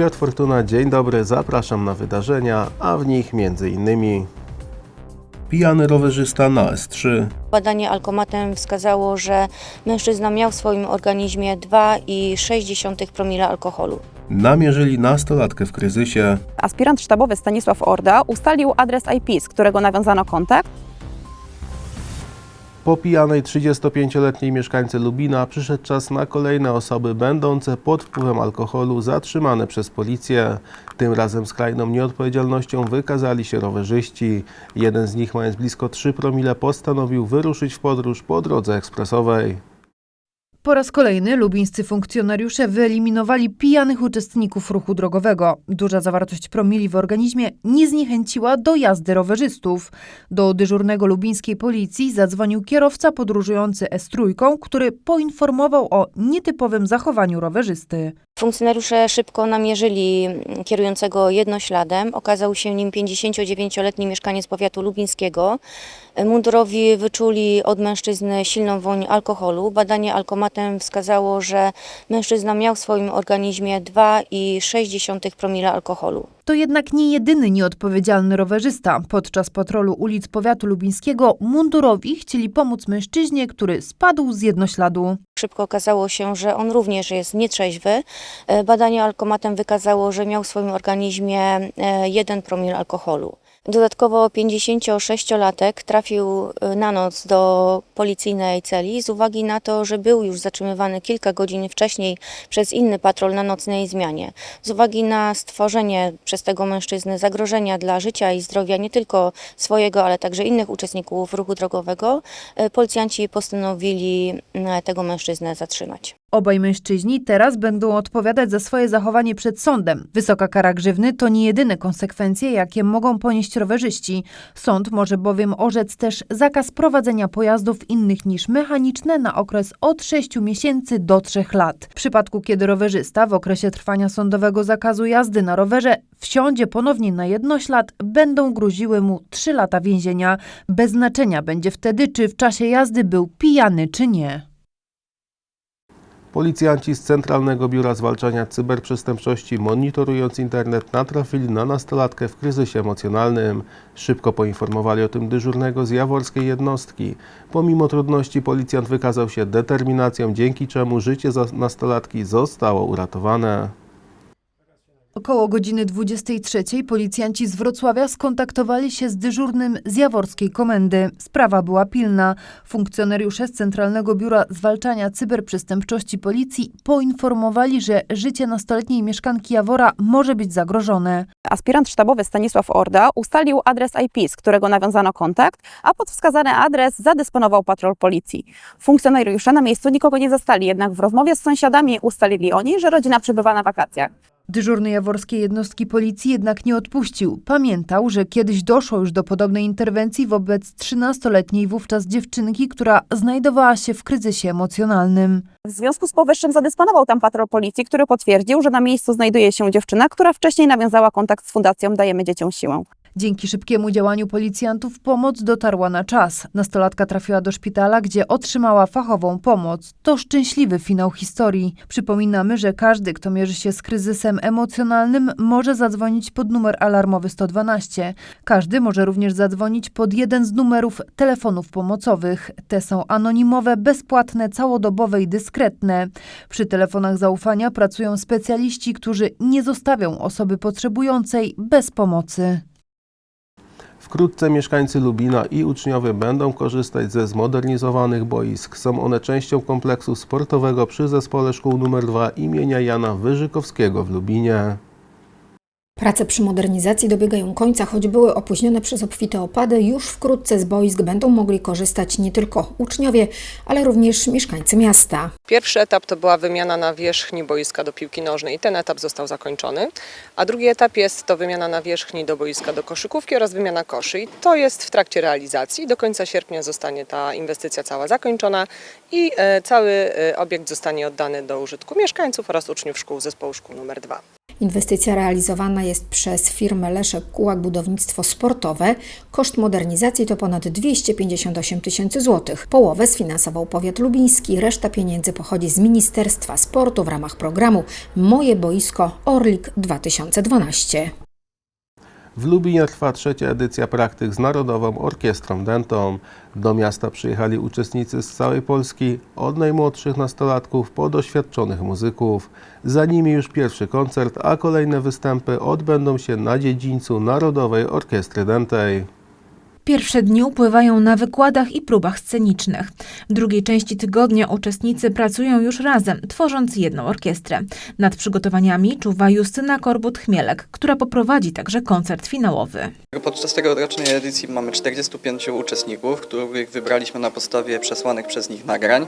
Piotr Fortuna, dzień dobry, zapraszam na wydarzenia, a w nich między innymi Pijany rowerzysta na S3, Badanie alkomatem wskazało, że mężczyzna miał w swoim organizmie 2,6 promila alkoholu. namierzyli nastolatkę w kryzysie, Aspirant sztabowy Stanisław Orda ustalił adres IP, z którego nawiązano kontakt. Po pijanej 35-letniej mieszkańcy Lubina przyszedł czas na kolejne osoby będące pod wpływem alkoholu zatrzymane przez policję. Tym razem skrajną nieodpowiedzialnością wykazali się rowerzyści. Jeden z nich, mając blisko 3 promile, postanowił wyruszyć w podróż po drodze ekspresowej. Po raz kolejny lubińscy funkcjonariusze wyeliminowali pijanych uczestników ruchu drogowego. Duża zawartość promili w organizmie nie zniechęciła do jazdy rowerzystów. Do dyżurnego lubińskiej policji zadzwonił kierowca podróżujący S3, który poinformował o nietypowym zachowaniu rowerzysty. Funkcjonariusze szybko namierzyli kierującego jednośladem. Okazał się nim 59-letni mieszkaniec powiatu lubińskiego. Mundurowi wyczuli od mężczyzny silną woń alkoholu. Badanie alkomatem wskazało, że mężczyzna miał w swoim organizmie 2,6 promila alkoholu. To jednak nie jedyny nieodpowiedzialny rowerzysta. Podczas patrolu ulic powiatu lubińskiego mundurowi chcieli pomóc mężczyźnie, który spadł z jednośladu. Szybko okazało się, że on również jest nietrzeźwy. E, Badanie alkomatem wykazało, że miał w swoim organizmie e, 1 promil alkoholu. Dodatkowo 56-latek trafił e, na noc do policyjnej celi z uwagi na to, że był już zatrzymywany kilka godzin wcześniej przez inny patrol na nocnej zmianie. Z uwagi na stworzenie przez tego mężczyzny zagrożenia dla życia i zdrowia nie tylko swojego, ale także innych uczestników ruchu drogowego, e, policjanci postanowili m, tego mężczyznę zatrzymać. Obaj mężczyźni teraz będą odpowiadać za swoje zachowanie przed sądem. Wysoka kara grzywny to nie jedyne konsekwencje, jakie mogą ponieść rowerzyści. Sąd może bowiem orzec też zakaz prowadzenia pojazdów innych niż mechaniczne na okres od 6 miesięcy do 3 lat. W przypadku, kiedy rowerzysta w okresie trwania sądowego zakazu jazdy na rowerze wsiądzie ponownie na jednoślad, będą groziły mu 3 lata więzienia. Bez znaczenia będzie wtedy, czy w czasie jazdy był pijany, czy nie. Policjanci z Centralnego Biura Zwalczania Cyberprzestępczości, monitorując internet, natrafili na nastolatkę w kryzysie emocjonalnym. Szybko poinformowali o tym dyżurnego z jaworskiej jednostki. Pomimo trudności policjant wykazał się determinacją, dzięki czemu życie nastolatki zostało uratowane. Około godziny 23 policjanci z Wrocławia skontaktowali się z dyżurnym z jaworskiej komendy. Sprawa była pilna. Funkcjonariusze z Centralnego Biura Zwalczania Cyberprzestępczości Policji poinformowali, że życie nastoletniej mieszkanki Jawora może być zagrożone. Aspirant sztabowy Stanisław Orda ustalił adres IP, z którego nawiązano kontakt, a pod wskazany adres zadysponował patrol policji. Funkcjonariusze na miejscu nikogo nie zastali, jednak w rozmowie z sąsiadami ustalili oni, że rodzina przebywa na wakacjach. Dyżurny jaworskiej jednostki policji jednak nie odpuścił. Pamiętał, że kiedyś doszło już do podobnej interwencji wobec 13-letniej wówczas dziewczynki, która znajdowała się w kryzysie emocjonalnym. W związku z powyższym zadysponował tam patrol policji, który potwierdził, że na miejscu znajduje się dziewczyna, która wcześniej nawiązała kontakt z fundacją Dajemy Dzieciom Siłę. Dzięki szybkiemu działaniu policjantów pomoc dotarła na czas. Nastolatka trafiła do szpitala, gdzie otrzymała fachową pomoc. To szczęśliwy finał historii. Przypominamy, że każdy, kto mierzy się z kryzysem emocjonalnym, może zadzwonić pod numer alarmowy 112. Każdy może również zadzwonić pod jeden z numerów telefonów pomocowych. Te są anonimowe, bezpłatne, całodobowe i dyskretne. Przy telefonach zaufania pracują specjaliści, którzy nie zostawią osoby potrzebującej bez pomocy. Wkrótce mieszkańcy Lubina i uczniowie będą korzystać ze zmodernizowanych boisk. Są one częścią kompleksu sportowego przy zespole szkół nr 2 imienia Jana Wyżykowskiego w Lubinie. Prace przy modernizacji dobiegają końca, choć były opóźnione przez obfite opady. Już wkrótce z boisk będą mogli korzystać nie tylko uczniowie, ale również mieszkańcy miasta. Pierwszy etap to była wymiana nawierzchni boiska do piłki nożnej i ten etap został zakończony, a drugi etap jest to wymiana nawierzchni do boiska do koszykówki oraz wymiana koszy i to jest w trakcie realizacji. Do końca sierpnia zostanie ta inwestycja cała zakończona i e, cały e, obiekt zostanie oddany do użytku mieszkańców oraz uczniów szkół zespołu szkół nr 2. Inwestycja realizowana jest przez firmę Leszek Kułak Budownictwo Sportowe. Koszt modernizacji to ponad 258 tysięcy złotych. Połowę sfinansował powiat lubiński, reszta pieniędzy pochodzi z Ministerstwa Sportu w ramach programu Moje Boisko Orlik 2012. W Lubinie trwa trzecia edycja praktyk z Narodową Orkiestrą Dentą. Do miasta przyjechali uczestnicy z całej Polski, od najmłodszych nastolatków po doświadczonych muzyków. Za nimi już pierwszy koncert, a kolejne występy odbędą się na dziedzińcu Narodowej Orkiestry Dentej. Pierwsze dni upływają na wykładach i próbach scenicznych. W drugiej części tygodnia uczestnicy pracują już razem, tworząc jedną orkiestrę. Nad przygotowaniami czuwa Justyna Korbut-Chmielek, która poprowadzi także koncert finałowy. Podczas tegorocznej edycji mamy 45 uczestników, których wybraliśmy na podstawie przesłanych przez nich nagrań.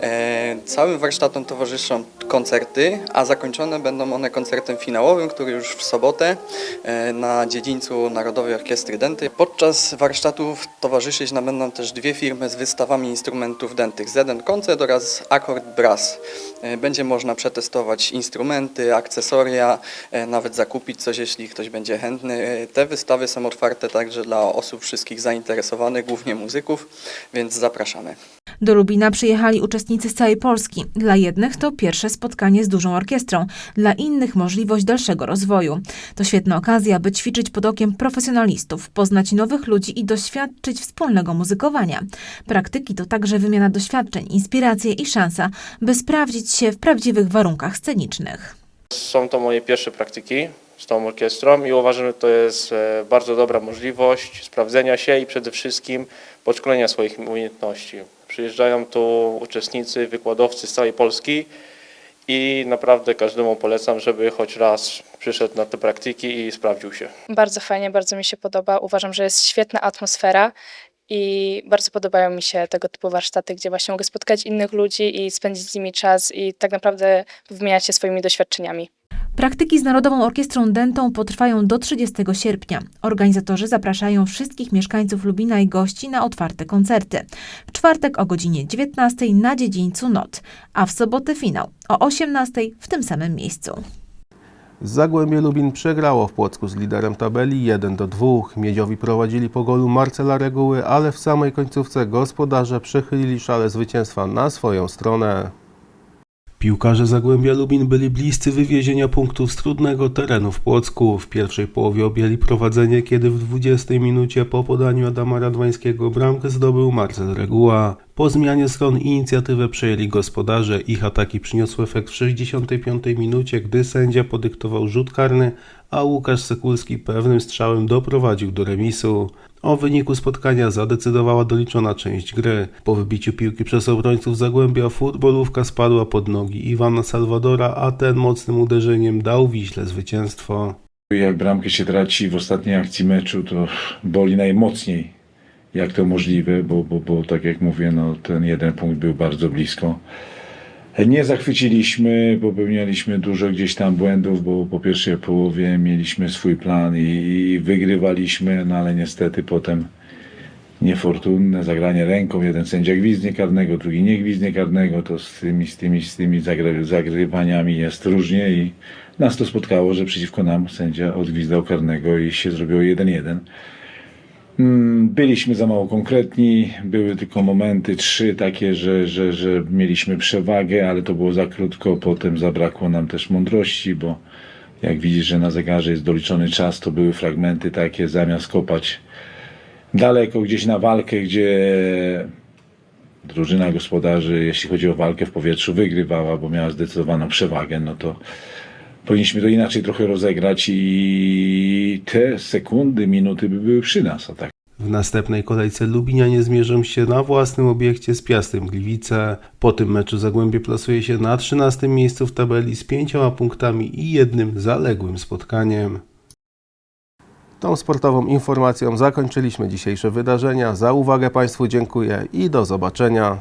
E, Całym warsztatom towarzyszą koncerty, a zakończone będą one koncertem finałowym, który już w sobotę e, na dziedzińcu Narodowej Orkiestry Denty. Podczas warsztatów towarzyszyć nam będą też dwie firmy z wystawami instrumentów dentych, Z1 Koncert oraz Akord Brass. E, Będzie można przetestować instrumenty, akcesoria, e, nawet zakupić coś, jeśli ktoś będzie chętny. E, Te wystawy są otwarte także dla osób wszystkich zainteresowanych, głównie muzyków, więc zapraszamy. Do Lubina przyjechali uczestnicy z całej Polski. Dla jednych to pierwsze spotkanie z dużą orkiestrą, dla innych możliwość dalszego rozwoju. To świetna okazja, by ćwiczyć pod okiem profesjonalistów, poznać nowych ludzi i doświadczyć wspólnego muzykowania. Praktyki to także wymiana doświadczeń, inspiracje i szansa, by sprawdzić się w prawdziwych warunkach scenicznych. Są to moje pierwsze praktyki z tą orkiestrą i uważam, że to jest e, bardzo dobra możliwość sprawdzenia się i przede wszystkim podszkolenia swoich umiejętności. Przyjeżdżają tu uczestnicy, wykładowcy z całej Polski i naprawdę każdemu polecam, żeby choć raz przyszedł na te praktyki i sprawdził się. Bardzo fajnie, bardzo mi się podoba. Uważam, że jest świetna atmosfera i bardzo podobają mi się tego typu warsztaty, gdzie właśnie mogę spotkać innych ludzi i spędzić z nimi czas i tak naprawdę wymieniać się swoimi doświadczeniami. Praktyki z Narodową Orkiestrą Dentą potrwają do 30 sierpnia. Organizatorzy zapraszają wszystkich mieszkańców Lubina i gości na otwarte koncerty. W czwartek o godzinie 19 na dziedzińcu NOT, a w sobotę finał o 18 w tym samym miejscu. Zagłębie Lubin przegrało w Płocku z liderem tabeli 1 do 2. Miedziowi prowadzili po golu Marcela Reguły, ale w samej końcówce gospodarze przechylili szale zwycięstwa na swoją stronę. Piłkarze Zagłębia Lubin byli bliscy wywiezienia punktów z trudnego terenu w Płocku. W pierwszej połowie objęli prowadzenie, kiedy w 20 minucie po podaniu Adama Radwańskiego bramkę zdobył Marcel Reguła. Po zmianie stron inicjatywę przejęli gospodarze. Ich ataki przyniosły efekt w 65 minucie, gdy sędzia podyktował rzut karny, a Łukasz Sekulski pewnym strzałem doprowadził do remisu. O wyniku spotkania zadecydowała doliczona część gry. Po wybiciu piłki przez obrońców Zagłębia futbolówka spadła pod nogi Iwana Salwadora, a ten mocnym uderzeniem dał Wiśle zwycięstwo. Jak bramkę się traci w ostatniej akcji meczu, to boli najmocniej. Jak to możliwe, bo, bo, bo tak jak mówię, no, ten jeden punkt był bardzo blisko. Nie zachwyciliśmy, popełnialiśmy dużo gdzieś tam błędów, bo po pierwszej połowie mieliśmy swój plan i, i wygrywaliśmy, no ale niestety potem niefortunne zagranie ręką. Jeden sędzia gwizdnie karnego, drugi nie gwizdnie karnego. To z tymi, z tymi, z tymi zagry, zagrywaniami jest różnie i nas to spotkało, że przeciwko nam sędzia odgwizdał karnego i się zrobiło 1-1. Mm, Byliśmy za mało konkretni, były tylko momenty, trzy takie, że, że, że mieliśmy przewagę, ale to było za krótko. Potem zabrakło nam też mądrości, bo jak widzisz, że na zegarze jest doliczony czas, to były fragmenty takie, zamiast kopać daleko gdzieś na walkę, gdzie drużyna gospodarzy, jeśli chodzi o walkę w powietrzu, wygrywała, bo miała zdecydowaną przewagę, no to powinniśmy to inaczej trochę rozegrać i te sekundy, minuty by były przy nas, a tak W następnej kolejce Lubinianie zmierzą się na własnym obiekcie z Piastem Gliwice. Po tym meczu Zagłębie plasuje się na 13 miejscu w tabeli z pięcioma punktami i jednym zaległym spotkaniem. Tą sportową informacją zakończyliśmy dzisiejsze wydarzenia. Za uwagę Państwu dziękuję i do zobaczenia.